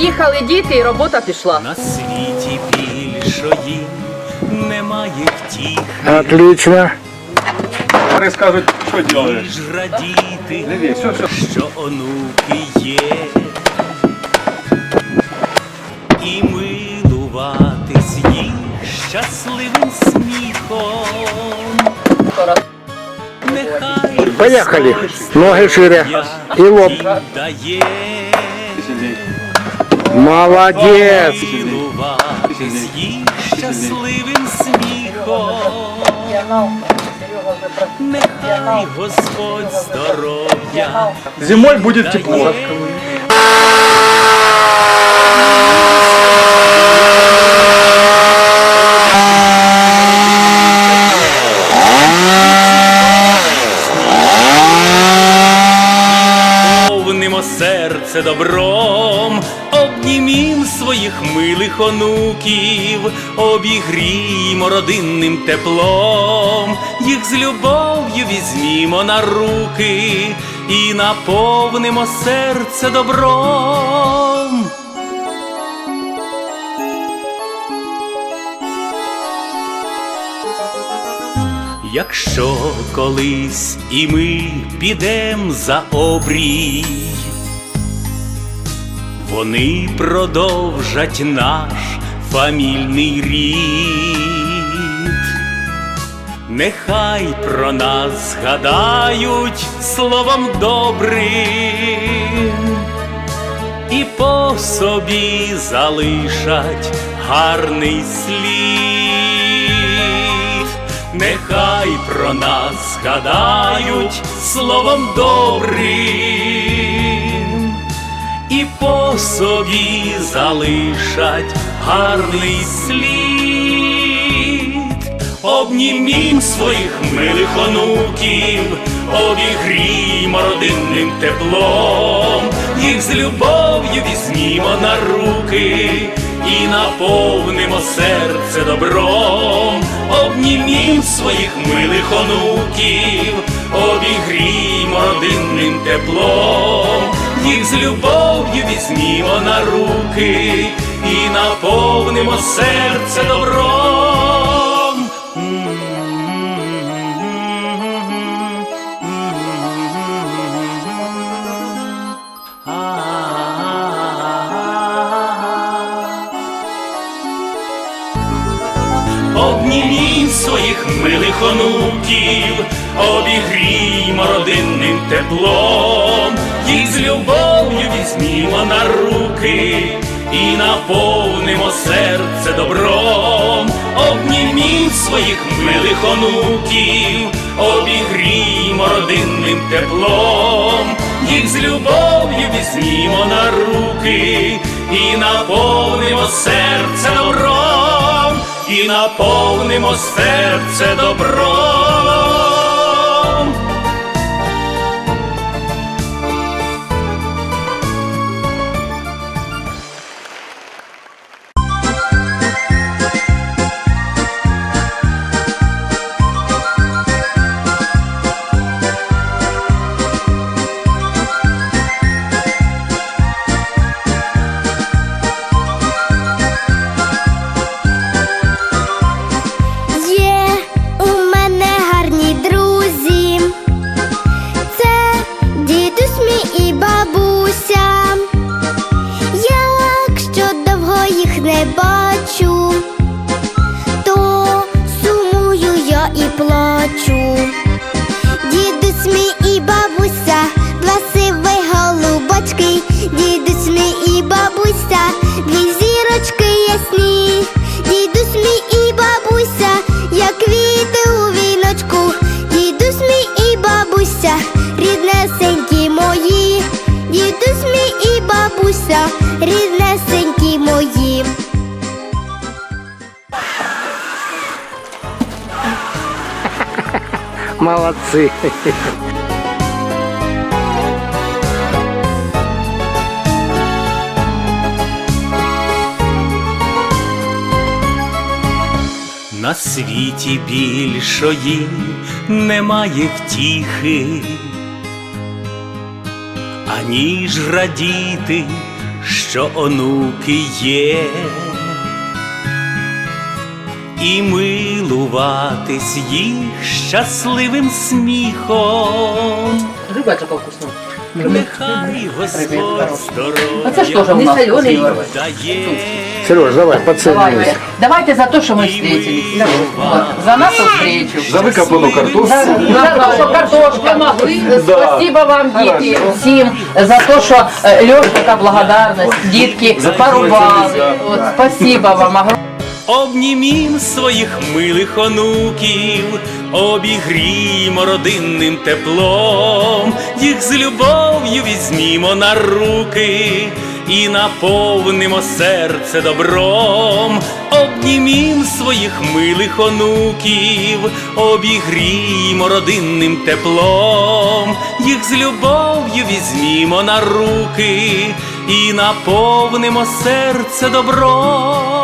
Приїхали діти і робота пішла. На світі більшої немає втіхи, Отлично. Вони скажуть, що делаєш? ніж радіти, все. що онуки є. І милуватись їх щасливим сміхом. Нехай Поехали. Господь Ноги шире. И лоб. дає. Сиди. Молодец. Милуватись щасливим сміхом. Нехай Господь здоров'я Зимой будет тепло. Повнимо серце своїх милих онуків, обігрімо родинним теплом, їх з любов'ю візьмімо на руки і наповнимо серце добром. Якщо колись і ми підем за обрій, вони продовжать наш фамільний рід. Нехай про нас згадають словом добрим і по собі залишать гарний слід. Нехай про нас згадають словом добрим і по собі залишать гарний слід. Обнімім своїх милих онуків, обігрімо родинним теплом, їх з любов'ю візьмімо на руки і наповнимо серце добром, обнімім своїх милих онуків, обігрімо родинним теплом, їх з любов'ю візьмімо на руки і наповнимо серце добром. Своїх милих онуків, обігрімо родинним теплом, їх з любов'ю візьмімо на руки і наповнимо серце добром, обнімім своїх милих онуків, обігрімо родинним теплом, їх з любов'ю візьмімо на руки і наповнимо серце добром, і наповнимо серце добром. Бабуся, ріднесенькі мої. Молодцы. На світі більшої немає втіхи, аніж радіти що онуки є, і милуватись їх щасливим сміхом. Риба така вкусна. Нехай Господь здоров'я дає. Сереж, давай, Давайте. поцелуйся. Давайте за то, что мы встретились. Вот. За нашу встречу. За викопану картошку. За, за то, що картошка могли. Спасибо вам, діти, всім за те, що е, Льош, така благодарність, дітки порубали. От, спасибо вам. огромне. Обнімім своїх милих онуків, обігрімо родинним теплом, їх з любов'ю візьмімо на руки і наповнимо серце добром, обнімім своїх милих онуків, обігріємо родинним теплом, їх з любов'ю візьмімо на руки і наповнимо серце добром.